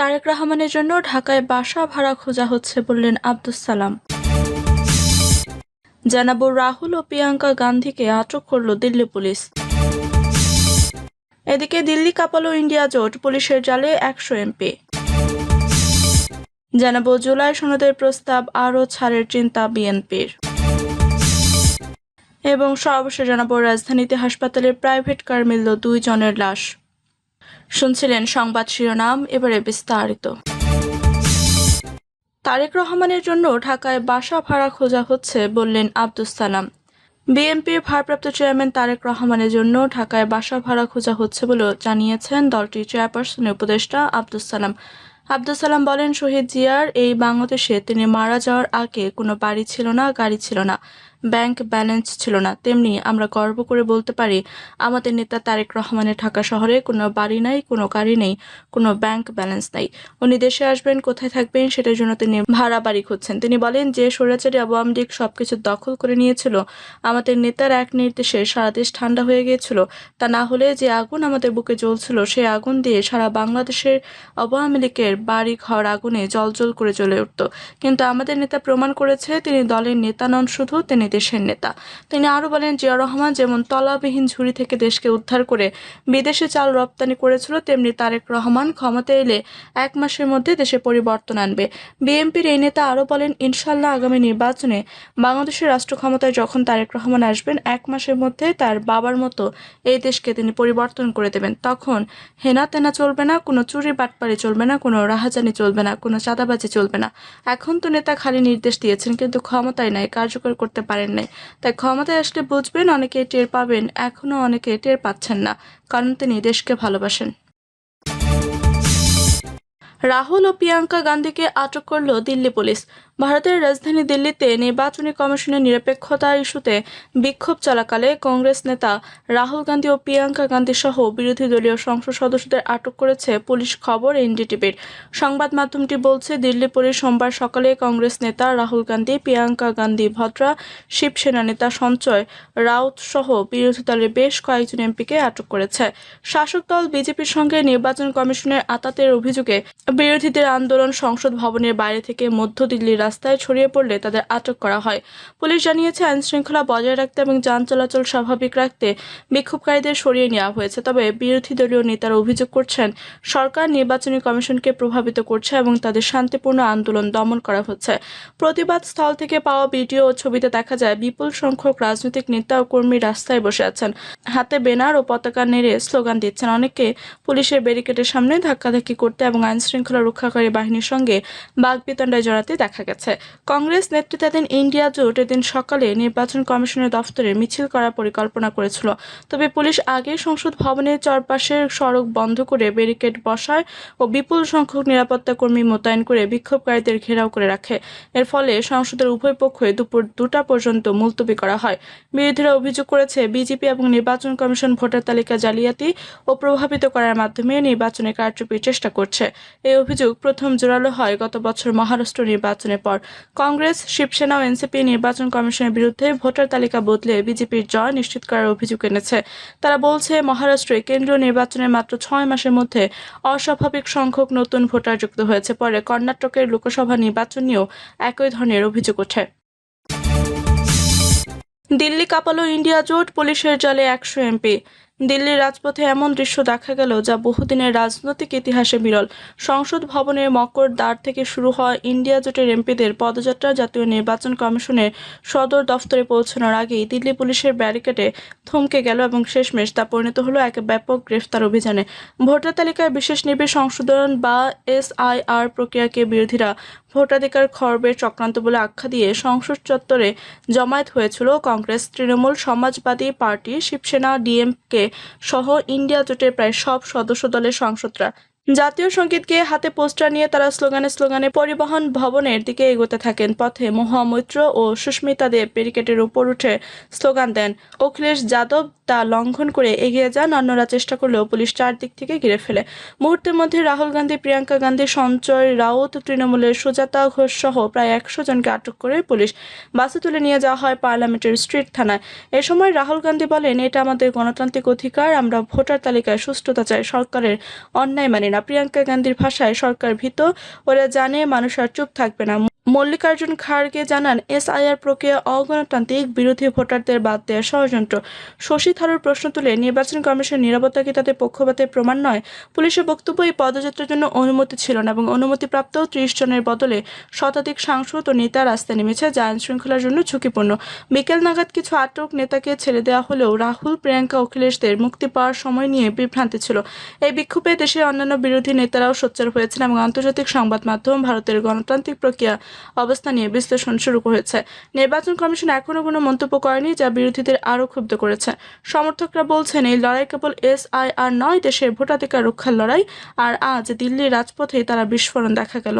তারেক রহমানের জন্য ঢাকায় বাসা ভাড়া খোঁজা হচ্ছে বললেন আব্দুস সালাম। জানাব রাহুল ও প্রিয়াঙ্কা গান্ধীকে আটক করল দিল্লি পুলিশ। এদিকে দিল্লি কাপালো ইন্ডিয়া জোট পুলিশের জালে একশো এমপি। জানাব জুলাই সনদের প্রস্তাব আরও ছাড়ের চিন্তা বিএনপির। এবং সর্বশেষ জানাব রাজধানীতে হাসপাতালে প্রাইভেট কার মিলল দুই জনের লাশ। শুনছিলেন সংবাদ শিরোনাম, এবারে বিস্তারিত। তারেক রহমানের জন্য ঢাকায় বাসা ভাড়া খোঁজা হচ্ছে বললেন আব্দুস সালাম। বিএনপির ভারপ্রাপ্ত চেয়ারম্যান তারেক রহমানের জন্য ঢাকায় বাসা ভাড়া খোঁজা হচ্ছে বলে জানিয়েছেন দলটির চেয়ারপারসনের উপদেষ্টা আব্দুস সালাম। আব্দুল সালাম বলেন, শহীদ জিয়ার এই বাংলাদেশে তিনি মারা যাওয়ার আগে কোনো বাড়ি ছিল না, গাড়ি ছিল না। ব্যাংক ব্যালেন্স ছিল না। তেমনি আমরা গর্ব করে বলতে পারি, আমাদের নেতা তারেক রহমানের ঢাকা শহরে কোনো বাড়ি নাই, কোনো গাড়ি নেই, কোনো ব্যাংক ব্যালেন্স নাই। উনি দেশে আসবেন, কোথায় থাকবেন সেটার জন্য তিনি ভাড়া বাড়ি খুঁজছেন। তিনি বলেন, যে স্বৈরাচারী আওয়ামী লীগ সবকিছু দখল করে নিয়েছিল, আমাদের নেতার এক নির্দেশে সারা দেশ ঠান্ডা হয়ে গিয়েছিল। তা না হলে যে আগুন আমাদের বুকে জ্বলছিল সেই আগুন দিয়ে সারা বাংলাদেশের আওয়ামী লীগের বাড়ি ঘর আগুনে জলজল করে জ্বলে উঠত। কিন্তু আমাদের নেতা প্রমাণ করেছে, তিনি দলের নেতা নন শুধু, তিনি দেশের নেতা। তিনি আরও বলেন, জিয়া রহমান যেমন তলাবিহীন ঝুড়ি থেকে দেশকে উদ্ধার করে বিদেশে চাল রপ্তানি করেছিল, তেমনি তারেক রহমান ক্ষমতা এলে এক মাসের মধ্যে দেশে পরিবর্তন আনবে। বিএনপির এই নেতা আরও বলেন ইনশাল্লাহ আগামী নির্বাচনে বাংলাদেশের রাষ্ট্র ক্ষমতায় যখন তারেক রহমান আসবেন, এক মাসের মধ্যে তার বাবার মতো এই দেশকে তিনি পরিবর্তন করে দেবেন। তখন হেনা তেনা চলবে না, কোনো চুরি বাটপারি চলবে না, কোনো রাহাজানি চলবে না, কোনো চাঁদাবাজি চলবে না। এখন তো নেতা খালি নির্দেশ দিয়েছেন, কিন্তু ক্ষমতায় নাই, কার্যকর করতে পারেন নাই তাই ক্ষমতায় আসলে বুঝবেন, অনেকে টের পাবেন এখনও অনেকে টের পাচ্ছেন না, কারণ তিনি দেশকে ভালোবাসেন। রাহুল ও প্রিয়াঙ্কা গান্ধীকে আটক করল দিল্লি পুলিশ। ভারতের রাজধানী দিল্লিতে নির্বাচনী কমিশনের নিরপেক্ষতা ইস্যুতে বিক্ষোভ চলাকালে কংগ্রেস নেতা রাহুল গান্ধী ও প্রিয়াঙ্কা গান্ধী সহ বিরোধী দলীয় সংসদ সদস্যদের আটক করেছে পুলিশ খবর এনডিটিভির। সংবাদ মাধ্যমটি বলছে, দিল্লি পুলিশ সোমবার সকালে কংগ্রেস নেতা রাহুল গান্ধী, প্রিয়াঙ্কা গান্ধী ভদ্রা, শিবসেনা নেতা সঞ্চয় রাউত সহ বিরোধী দলের বেশ কয়েকজন এমপিকে আটক করেছে। শাসক দল বিজেপির সঙ্গে নির্বাচন কমিশনের আতাতের অভিযোগে বিরোধীদের আন্দোলন সংসদ ভবনের বাইরে থেকে মধ্য দিল্লির রাস্তায় ছড়িয়ে পড়লে তাদের আটক করা হয়। পুলিশ জানিয়েছে আইন শৃঙ্খলা বজায় রাখতে এবং যান চলাচল স্বাভাবিক রাখতে বিক্ষোভকারীদের সরিয়ে নেওয়া হয়েছে। তবে বিরোধী দলীয় নেতারা অভিযোগ করছেন, সরকার নির্বাচনী কমিশনকে প্রভাবিত করছে এবং তাদের শান্তিপূর্ণ আন্দোলন দমন করা হচ্ছে। প্রতিবাদ স্থল থেকে পাওয়া ভিডিও ও ছবিতে দেখা যায়, বিপুল সংখ্যক রাজনৈতিক নেতা ও কর্মী রাস্তায় বসে আছেন। হাতে বেনার ও পতাকা নেড়ে স্লোগান দিচ্ছেন। অনেকে পুলিশের ব্যারিকেডের সামনে ধাক্কাধাক্কি করতে এবং আইন শৃঙ্খলা রক্ষাকারী বাহিনীর সঙ্গে বাগবিতণ্ডায় জড়াতে দেখা গেছে। কংগ্রেস নেতৃত্বাধীন ইন্ডিয়া জোট এদিন সকালে নির্বাচন কমিশনের দফতরে মিছিল করার পরিকল্পনা করেছিল। তবে পুলিশ আগে সংসদ ভবনের চারপাশের সড়ক বন্ধ করে ব্যারিকেড বসায় ও বিপুল সংখ্যক নিরাপত্তা কর্মী মোতায়েন করে বিক্ষোভকারীদের ঘেরাও করে রাখে। এর ফলে সংসদের উভয় পক্ষে দুপুর দুটা পর্যন্ত মুলতবি করা হয়। বিরোধীরা অভিযোগ করেছে, বিজেপি এবং নির্বাচন কমিশন ভোটার তালিকা জালিয়াতি ও প্রভাবিত করার মাধ্যমে নির্বাচনে কারচুপির চেষ্টা করছে। এই অভিযোগ প্রথম জোরালো হয় গত বছর মহারাষ্ট্র নির্বাচনের পর। কংগ্রেস, শিবসেনা ও এনসিপি নির্বাচন কমিশনের বিরুদ্ধে ভোটার তালিকা বদলে বিজেপির জয় নিশ্চিত করার অভিযোগ এনেছে। তারা বলছে, মহারাষ্ট্রে কেন্দ্রীয় নির্বাচনের মাত্র ছয় মাসের মধ্যে অস্বাভাবিক সংখ্যক নতুন ভোটার যুক্ত হয়েছে। পরে কর্ণাটকের লোকসভা নির্বাচন নিয়েও একই ধরনের অভিযোগ ওঠে। দিল্লি কাপালো ইন্ডিয়া জোট, পুলিশের জালে একশো এমপি। দিল্লির রাজপথে এমন দৃশ্য দেখা গেল যা বহুদিনের রাজনৈতিক ইতিহাসে বিরল। সংসদ ভবনের মকর দ্বার থেকে শুরু হওয়া ইন্ডিয়া জোটের এমপিদের পদযাত্রা জাতীয় নির্বাচন কমিশনের সদর দফতরে পৌঁছানোর আগেই দিল্লি পুলিশের ব্যারিকেডে থমকে গেল এবং শেষমেশ তা পরিণত হলো এক ব্যাপক গ্রেফতার অভিযানে। ভোটার তালিকায় বিশেষ নিবিড় সংশোধন বা এসআইআর প্রক্রিয়াকে বিরোধীরা ভোটাধিকার খর্বের চক্রান্ত বলে আখ্যা দিয়ে সংসদ চত্বরে জমায়েত হয়েছিল কংগ্রেস, তৃণমূল, সমাজবাদী পার্টি, শিবসেনা, ডিএমকে সহ ইন্ডিয়া জোটের প্রায় সব সদস্য দলের সাংসদরা। জাতীয় সঙ্গীতকে হাতে পোস্টার নিয়ে তারা স্লোগানে স্লোগানে পরিবহন ভবনের দিকে এগোতে থাকেন। পথে মহামৈত্র ও সুস্মিতা দেব ব্যারিকেডের উপর উঠে স্লোগান দেন, অখিলেশ যাদব তা লঙ্ঘন করে এগিয়ে যান, অন্যরা চেষ্টা করলেও পুলিশ চারদিক থেকে ঘিরে ফেলে। মুহূর্তের মধ্যে রাহুল গান্ধী, প্রিয়াঙ্কা গান্ধী সঞ্চয় রাউত, তৃণমূলের সুজাতা ঘোষ সহ প্রায় একশো জনকে আটক করে পুলিশ বাসে তুলে নিয়ে যাওয়া হয় পার্লামেন্টের স্ট্রিট থানায়। এ সময় রাহুল গান্ধী বলেন, এটা আমাদের গণতান্ত্রিক অধিকার, আমরা ভোটার তালিকায় সুষ্ঠুতা চাই, সরকারের অন্যায় মানি না। প্রিয়াঙ্কা গান্ধীর ভাষায় সরকার ভীত ওরা জানে মানুষ আর চুপ থাকবে না। মল্লিকার্জুন খাড়গে জানান, এসআইআর প্রক্রিয়া অগণতান্ত্রিক, বিরোধী ভোটারদের বাদ দেওয়ার ষড়যন্ত্র। শশী থারুর প্রশ্ন তুলে, নির্বাচন কমিশনের নিরাপত্তা কি তাদের পক্ষপাতের প্রমাণ নয়? পুলিশের বক্তব্য এই পদযাত্রার জন্য অনুমতি ছিল না এবং অনুমতিপ্রাপ্ত ত্রিশ জনের বদলে শতাধিক সাংসদ ও নেতা রাস্তায় নেমেছে, যা আইন শৃঙ্খলার জন্য ঝুঁকিপূর্ণ। বিকেল নাগাদ কিছু আটক নেতাকে ছেড়ে দেওয়া হলেও রাহুল, প্রিয়াঙ্কা, অখিলেশদের মুক্তি পাওয়ার সময় নিয়ে বিভ্রান্তি ছিল। এই বিক্ষোভে দেশের অন্যান্য বিরোধী নেতারাও সোচ্চার হয়েছেন এবং আন্তর্জাতিক সংবাদ মাধ্যম ভারতের গণতান্ত্রিক প্রক্রিয়া অবস্থা নিয়ে বিশ্লেষণ শুরু করেছে। নির্বাচন কমিশন এখনও কোনো মন্তব্য করেনি, যা বিরোধীদের আরও ক্ষুব্ধ করেছে। সমর্থকরা বলছেন, এই লড়াই কেবল এস আই আর নয়, দেশের ভোটাধিকার রক্ষার লড়াই, আর আজ দিল্লির রাজপথে তারা বিস্ফোরণ দেখা গেল।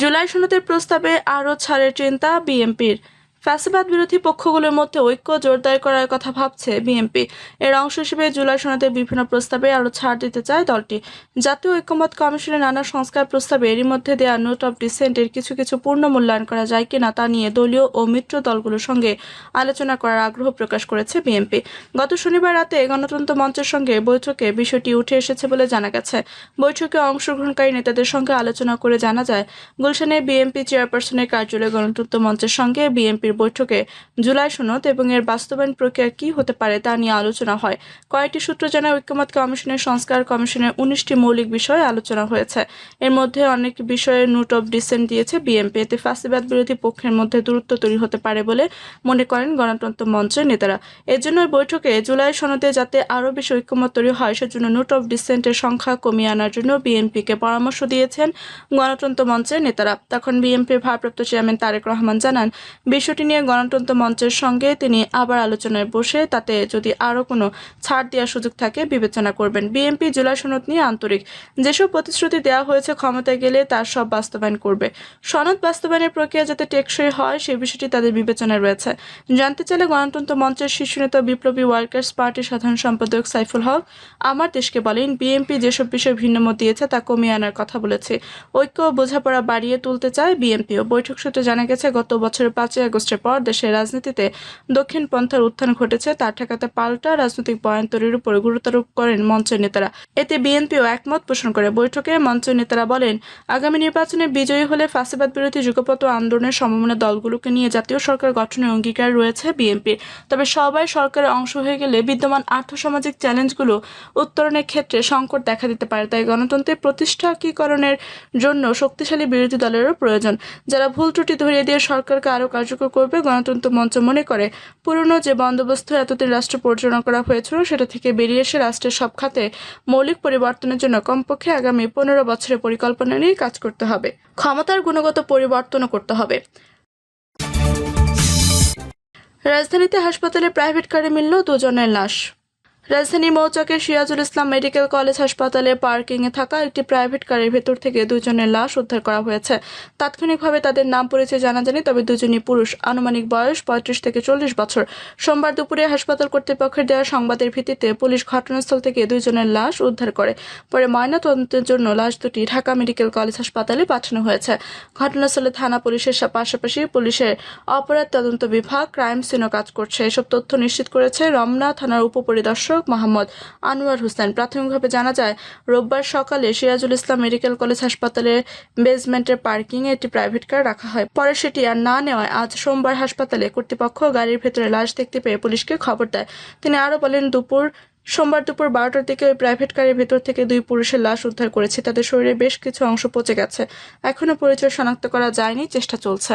জুলাই সনদের প্রস্তাবে আরও ছাড়ের চিন্তা বিএনপির। ফ্যাসিবাদ বিরোধী পক্ষগুলোর মধ্যে ঐক্য জোরদার করার কথা ভাবছে বিএনপি। এর অংশ হিসেবে জুলাই সনদের বিভিন্ন প্রস্তাবে আরও ছাড় দিতে চায় দলটি। জাতীয় ঐক্যমত কমিশনের নানা সংস্কার প্রস্তাবে এরই মধ্যে দেয়া নোট অব ডিসেন্টের কিছু কিছু পূর্ণ মূল্যায়ন করা যায় কিনা তা নিয়ে দলীয় ও মিত্র দলগুলোর সঙ্গে আলোচনা করার আগ্রহ প্রকাশ করেছে বিএনপি। গত শনিবার রাতে গণতন্ত্র মঞ্চের সঙ্গে বৈঠকে বিষয়টি উঠে এসেছে বলে জানা গেছে। বৈঠকে অংশগ্রহণকারী নেতাদের সঙ্গে আলোচনা করে জানা যায়, গুলশানে বিএনপি চেয়ারপারসনের কার্যালয়ে গণতন্ত্র মঞ্চের সঙ্গে বিএনপির বৈঠকে জুলাই সনদ এবং এর বাস্তবায়ন প্রক্রিয়া কি হতে পারে তা নিয়ে আলোচনা হয়। কয়েকটি সূত্র জানায় ঐক্যমত কমিশনের সংস্কার কমিশনের উনিশটি মৌলিক বিষয়ে আলোচনা হয়েছে। এর মধ্যে অনেক বিষয়ে নোট অফ ডিসেন্ট দিয়েছে বিএনপি। এতে ফাঁসিবাদ বিরোধী পক্ষের মধ্যে দূরত্ব তৈরি হতে পারে বলে মনে করেন গণতন্ত্র মঞ্চের নেতারা। এজন্য বৈঠকে জুলাই সনদে যাতে আরও বেশি ঐক্যমত তৈরি হয়, সেজন্য নোট অব ডিসেন্টের সংখ্যা কমিয়ে আনার জন্য বিএনপিকে পরামর্শ দিয়েছেন গণতন্ত্র মঞ্চের নেতারা। তখন বিএনপির ভারপ্রাপ্ত চেয়ারম্যান তারেক রহমান জানান, বিষয়টি নিয়ে গণতন্ত্র মঞ্চের সঙ্গে তিনি আবার আলোচনায় বসে তাতে যদি আরও কোনো ছাড় দেওয়ার সুযোগ থাকে, বিবেচনা করবেন। বিএনপি জুলাই সনদ নিয়ে আন্তরিক যেসব প্রতিশ্রুতি দেওয়া হয়েছে ক্ষমতায় গেলে তার সব বাস্তবায়ন করবে। সনদ বাস্তবায়নের প্রক্রিয়া যাতে টেকসই হয় সেই বিষয়টি তাদের বিবেচনায় রয়েছে। জানতে চাইলে গণতন্ত্র মঞ্চের শীর্ষ নেতা বিপ্লবী ওয়ার্কার্স পার্টির সাধারণ সম্পাদক সাইফুল হক, আমার দেশকে বলেন, বিএনপি যেসব বিষয়ে ভিন্নমত দিয়েছে তা কমিয়ে আনার কথা বলেছে। ঐক্য বোঝাপড়া বাড়িয়ে তুলতে চায় বিএনপিও। বৈঠক সূত্রে জানা গেছে, গত বছরের পাঁচই আগস্টের পর দেশের রাজনীতিতে দক্ষিণ পন্থার উত্থান ঘটেছে তা ঠেকাতে পাল্টা রাজনৈতিক বয়ান তৈরির উপর গুরুত্বারোপ করেন মঞ্চের নেতারা। এতে বিএনপিও একমত পোষণ করে। বৈঠকে মঞ্চের নেতারা বলেন, আগামী নির্বাচনে বিজয়ী হলে ফাঁসিবাদ বিরোধী যুগপত আন্দোলনের সমমনা দলগুলোকে নিয়ে জাতীয় সরকার গঠনের অঙ্গীকার রয়েছে বিএনপির। তবে সবাই সরকারের অংশ হয়ে গেলে বিদ্যমান আর্থসামাজিক চ্যালেঞ্জগুলো উত্তরণের ক্ষেত্রে সংকট দেখা দিতে পারে। তাই গণতন্ত্রের প্রতিষ্ঠাকীকরণের জন্য শক্তিশালী বিরোধী দলেরও প্রয়োজন। যারা ভুল ত্রুটি ধরিয়ে দিয়ে সরকারকে আরও কার্যকর করবে গণতন্ত্র মঞ্চ মনে করে। পুরনো যে বন্দোবস্ত এতদিন রাষ্ট্র পরিচালনা করা হয়েছিল, সেটা থেকে বেরিয়ে এসে রাষ্ট্রের সব খাতে মৌলিক পরিবর্তনের জন্য কমপক্ষে আগামী পনেরো বছরের পরিকল্পনা নিয়ে কাজ করতে হবে। ক্ষমতার গুণগত পরিবর্তনও করতে হবে। রাজধানীতে হাসপাতালে প্রাইভেট কারে মিলল দুজনের লাশ। রাজধানী মৌচাকের সিরাজুল ইসলাম মেডিকেল কলেজ হাসপাতালে পার্কিংয়ে থাকা একটি প্রাইভেট কারের ভেতর থেকে দুজনের লাশ উদ্ধার করা হয়েছে। তাৎক্ষণিকভাবে তাদের নাম পরিচয় জানা যায়নি, তবে দুজনই পুরুষ। আনুমানিক বয়স পঁয়ত্রিশ থেকে চল্লিশ বছর। সোমবার দুপুরে হাসপাতাল কর্তৃপক্ষের দেওয়া সংবাদের ভিত্তিতে পুলিশ ঘটনাস্থল থেকে দুজনের লাশ উদ্ধার করে। পরে ময়নাতদন্তের জন্য লাশ দুটি ঢাকা মেডিকেল কলেজ হাসপাতালে পাঠানো হয়েছে। ঘটনাস্থলে থানা পুলিশের পাশাপাশি পুলিশের অপরাধ তদন্ত বিভাগ, ক্রাইম সিনও কাজ করছে। এসব তথ্য নিশ্চিত করেছে রমনা থানার উপপরিদর্শক মোহাম্মদ আনোয়ার হোসেন। প্রাথমিকভাবে জানা যায়, রোববার সকালে সিরাজুল ইসলাম মেডিকেল কলেজ হাসপাতালের বেসমেন্টের পার্কিংয়ে একটি প্রাইভেট কার রাখা হয়। পরে সেটি আর না নেওয়ায় আজ সোমবার হাসপাতালে কর্তৃপক্ষ গাড়ির ভেতরে লাশ দেখতে পেয়ে পুলিশকে খবর দেয়। তিনি আরও বলেন, দুপুর, সোমবার দুপুর বারোটার দিকে ওই প্রাইভেট কারের ভেতর থেকে দুই পুরুষের লাশ উদ্ধার করেছে। তাদের শরীরে বেশ কিছু অংশ পচে গেছে। এখনও পরিচয় শনাক্ত করা যায়নি, চেষ্টা চলছে।